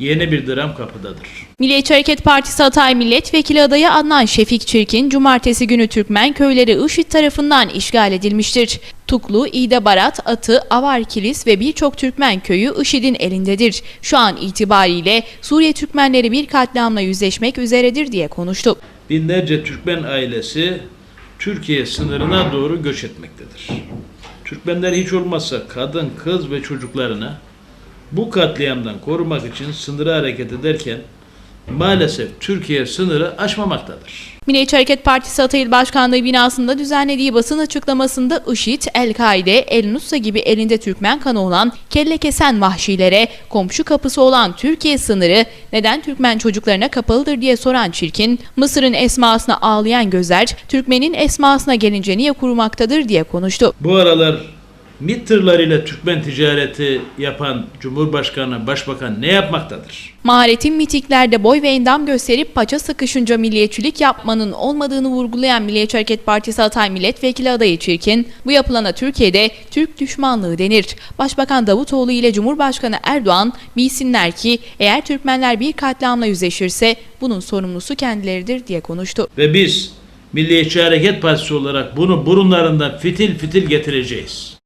yeni bir dram kapıdadır. Milliyetçi Hareket Partisi Hatay Milletvekili adayı Adnan Şefik Çirkin, cumartesi günü Türkmen köyleri IŞİD tarafından işgal edilmiştir. Tuklu, İğde Barat, Atı, Avar Kilis ve birçok Türkmen köyü IŞİD'in elindedir. Şu an itibariyle Suriye Türkmenleri bir katliamla yüzleşmek üzeredir diye konuştu. Binlerce Türkmen ailesi Türkiye sınırına doğru göç etmektedir. Türkmenler hiç olmazsa kadın, kız ve çocuklarını bu katliamdan korumak için sınırı hareket ederken maalesef Türkiye sınırı aşmamaktadır. Milliyetçi Hareket Partisi Hatay İl Başkanlığı binasında düzenlediği basın açıklamasında IŞİD, El-Kaide, El-Nusra gibi elinde Türkmen kanı olan kelle kesen vahşilere komşu kapısı olan Türkiye sınırı neden Türkmen çocuklarına kapalıdır diye soran Çirkin, Mısır'ın esmasına ağlayan gözler Türkmenin esmasına gelince niye kurumaktadır diye konuştu. Bu aralar MİT tırlarıyla Türkmen ticareti yapan Cumhurbaşkanı, Başbakan ne yapmaktadır? Maharetin mitiklerde boy ve endam gösterip paça sıkışınca milliyetçilik yapmanın olmadığını vurgulayan Milliyetçi Hareket Partisi Hatay Milletvekili adayı Çirkin, bu yapılana Türkiye'de Türk düşmanlığı denir. Başbakan Davutoğlu ile Cumhurbaşkanı Erdoğan bilsinler ki eğer Türkmenler bir katliamla yüzleşirse bunun sorumlusu kendileridir diye konuştu. Ve biz Milliyetçi Hareket Partisi olarak bunu burunlarından fitil fitil getireceğiz.